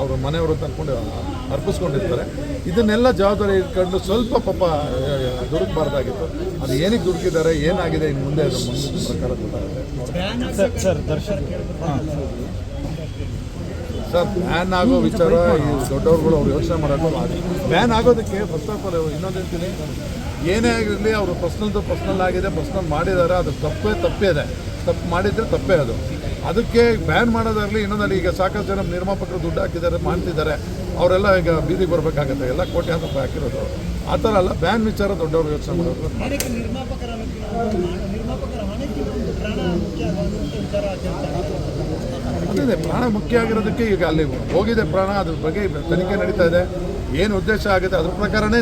ಅವ್ರ ಮನೆಯವರು ತಂದ್ಕೊಂಡು ಅರ್ಪಿಸ್ಕೊಂಡಿರ್ತಾರೆ. ಇದನ್ನೆಲ್ಲ ಜವಾಬ್ದಾರಿ ಇಟ್ಕೊಂಡು ಸ್ವಲ್ಪ ಪಾಪ ದುಡುಕಬಾರ್ದಾಗಿತ್ತು ಅದು ಏನಕ್ಕೆ ದುಡುಕಿದ್ದಾರೆ ಏನಾಗಿದೆ ಇನ್ನು ಮುಂದೆ ಅದು ಮುಂದಿನ ಪ್ರಕಾರ ಗೊತ್ತಾಗುತ್ತೆ. ಸರ್ ಸರ್ ಬ್ಯಾನ್ ಆಗೋ ವಿಚಾರ ಈ ದೊಡ್ಡವ್ರುಗಳು ಅವ್ರು ಯೋಚನೆ ಮಾಡೋದು ಬ್ಯಾನ್ ಆಗೋದಕ್ಕೆ ಫಸ್ಟ್ ಆಫ್ ಆಲ್ ಇನ್ನೊಂದು ಹೇಳ್ತೀನಿ. ಏನೇ ಆಗಿರಲಿ ಅವರು ಪರ್ಸ್ನಲ್ದು ಪರ್ಸ್ನಲ್ ಆಗಿದೆ ಪರ್ಸ್ನಲ್ ಮಾಡಿದ್ದಾರೆ ಅದು ತಪ್ಪೇ ತಪ್ಪೇ ಇದೆ. ತಪ್ಪು ಮಾಡಿದರೆ ತಪ್ಪೇ ಅದು. ಅದಕ್ಕೆ ಬ್ಯಾನ್ ಮಾಡೋದಾಗಲಿ ಇನ್ನೊಂದಲ್ಲಿ ಈಗ ಸಾಕಷ್ಟು ಜನ ನಿರ್ಮಾಪಕರು ದುಡ್ಡು ಹಾಕಿದ್ದಾರೆ ಮಾಡ್ತಿದ್ದಾರೆ ಅವರೆಲ್ಲ ಈಗ ಬೀದಿಗೆ ಬರಬೇಕಾಗತ್ತೆ. ಎಲ್ಲ ಕೋಟ್ಯಾಂತರ ರೂಪಾಯಿ ಹಾಕಿರೋದು. ಆ ಥರ ಅಲ್ಲ ಬ್ಯಾನ್ ವಿಚಾರ ದೊಡ್ಡವರು ಯೋಚನೆ ಮಾಡೋದು. ನಿರ್ಮಾಪಕರ ಅದೇ, ಪ್ರಾಣ ಮುಖ್ಯ ಆಗಿರೋದಕ್ಕೆ ಈಗ ಅಲ್ಲಿ ಹೋಗಿದೆ ಪ್ರಾಣ, ಅದ್ರ ಬಗ್ಗೆ ತನಿಖೆ ನಡೀತಾ ಇದೆ. ಏನು ಉದ್ದೇಶ ಆಗುತ್ತೆ ಅದ್ರ ಪ್ರಕಾರನೇ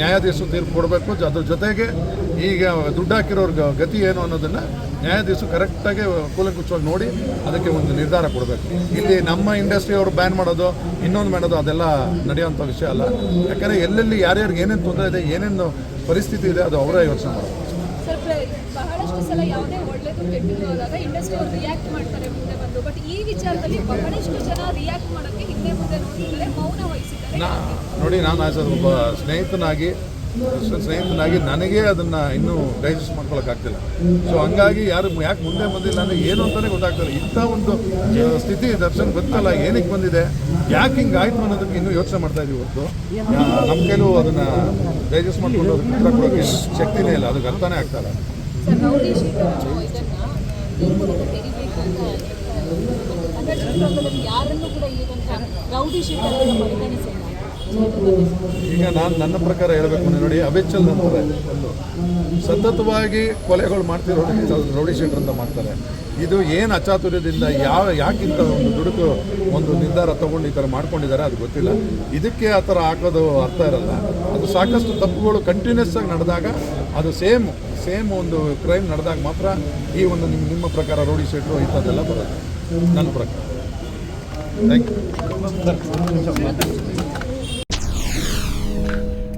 ನ್ಯಾಯಾಧೀಶರು ತೀರ್ಪು ಕೊಡಬೇಕು. ಅದ್ರ ಜೊತೆಗೆ ಈಗ ದುಡ್ಡು ಹಾಕಿರೋರ್ ಗತಿ ಏನು ಅನ್ನೋದನ್ನು ನ್ಯಾಯಾಧೀಶರು ಕರೆಕ್ಟಾಗಿ ಕೂಲಂಕುಷವಾಗಿ ನೋಡಿ ಅದಕ್ಕೆ ಒಂದು ನಿರ್ಧಾರ ಕೊಡಬೇಕು. ಇಲ್ಲಿ ನಮ್ಮ ಇಂಡಸ್ಟ್ರಿ ಅವರು ಬ್ಯಾನ್ ಮಾಡೋದು, ಇನ್ನೊಂದು ಮಾಡೋದು ಅದೆಲ್ಲ ನಡೆಯುವಂಥ ವಿಷಯ ಅಲ್ಲ. ಯಾಕಂದರೆ ಎಲ್ಲೆಲ್ಲಿ ಯಾರ್ಯಾರಿಗೆ ಏನೇನು ತೊಂದರೆ ಇದೆ, ಏನೇನು ಪರಿಸ್ಥಿತಿ ಇದೆ, ಅದು ಅವರೇ ಯೋಚನೆ ಮಾಡೋದು ಬಹಳಷ್ಟು ಸಲ ಯಾವುದೇ ಒಳ್ಳೇದು ಕೆಟ್ಟದ್ದು ಆದಾಗ ಇಂಡಸ್ಟ್ರಿ ಅವ್ರು ರಿಯಾಕ್ಟ್ ಮಾಡ್ತಾರೆ ಮುಂದೆ ಬಂದು. ಬಟ್ ಈ ವಿಚಾರದಲ್ಲಿ ಬಹಳಷ್ಟು ಜನ ರಿಯಾಕ್ಟ್ ಮಾಡೋಕ್ಕೆ ಹಿಂದೆ ಮುಂದೆ ನೋಡ್ತಿದ್ದಾರೆ ಮೌನ ವಹಿಸಿದ್ದಾರೆ. ನೋಡಿ, ನಾನು ಆಸ್ ಒಬ್ಬ ಸ್ನೇಹಿತನಾಗಿ ಸ್ನೇಹಿತನಾಗಿ ನನಗೆ ಅದನ್ನು ಇನ್ನೂ ಡೈಜೆಸ್ಟ್ ಮಾಡ್ಕೊಳ್ಳೋಕ್ಕಾಗ್ತಿಲ್ಲ ಸೊ ಹಂಗಾಗಿ ಯಾರು ಯಾಕೆ ಮುಂದೆ ಬಂದಿಲ್ಲ ಅಂದರೆ ಏನು ಅಂತಲೇ ಗೊತ್ತಾಗ್ತಿಲ್ಲ. ಇಂಥ ಒಂದು ಸ್ಥಿತಿ ದರ್ಶನ್ ಗೊತ್ತಲ್ಲ ಏನಕ್ಕೆ ಬಂದಿದೆ, ಯಾಕೆ ಹಿಂಗೆ ಆಯ್ತು ಅನ್ನೋದಕ್ಕೆ ಇನ್ನೂ ಯೋಚನೆ ಮಾಡ್ತಾ ಇದೀವಿ ಹೊತ್ತು ನಮ್ಮ ಕೈಲು ಅದನ್ನು ಡೈಜೆಸ್ಟ್ ಮಾಡ್ಕೊಂಡು ಅದಕ್ಕೆ ಉತ್ತರ ಶಕ್ತಿನೇ ಇಲ್ಲ. ಅದಕ್ಕೆ ಅರ್ಥನೇ ಆಗ್ತಾ ಇಲ್ಲ. ಯಾರನ್ನು ಕೂಡ ಅಂತ ಪರಿಗಣಿಸಿಲ್ಲ ಈಗ ನಾನು ನನ್ನ ಪ್ರಕಾರ ಹೇಳಬೇಕು ನೋಡಿ ಅಬೆಚ್ಚಲ್ ಅಂತಾರೆ ಸತತವಾಗಿ ಕೊಲೆಗಳು ಮಾಡ್ತಿರೋದು ರೌಡಿ ಶೀಟರ್ ಅಂತ ಮಾಡ್ತಾರೆ. ಇದು ಏನು ಅಚಾತುರ್ಯದಿಂದ ಯಾವ ಯಾಕಿಂತ ಒಂದು ದುಡುಕು, ಒಂದು ನಿರ್ಧಾರ ತಗೊಂಡು ಈ ಥರ ಮಾಡ್ಕೊಂಡಿದ್ದಾರೆ ಅದು ಗೊತ್ತಿಲ್ಲ. ಇದಕ್ಕೆ ಆ ಥರ ಹಾಕೋದು ಅರ್ಥ ಇರಲ್ಲ. ಅದು ಸಾಕಷ್ಟು ತಪ್ಪುಗಳು ಕಂಟಿನ್ಯೂಸ್ ಆಗಿ ನಡೆದಾಗ ಅದು ಸೇಮ್ ಸೇಮ್ ಒಂದು ಕ್ರೈಮ್ ನಡೆದಾಗ ಮಾತ್ರ ಈ ಒಂದು ನಿಮ್ಮ ನಿಮ್ಮ ಪ್ರಕಾರ ರೌಡಿ ಶೀಟ್ರು ಇಂಥದ್ದೆಲ್ಲ ಬರುತ್ತೆ. ನನ್ನ ಪ್ರಕಾರ. Thank you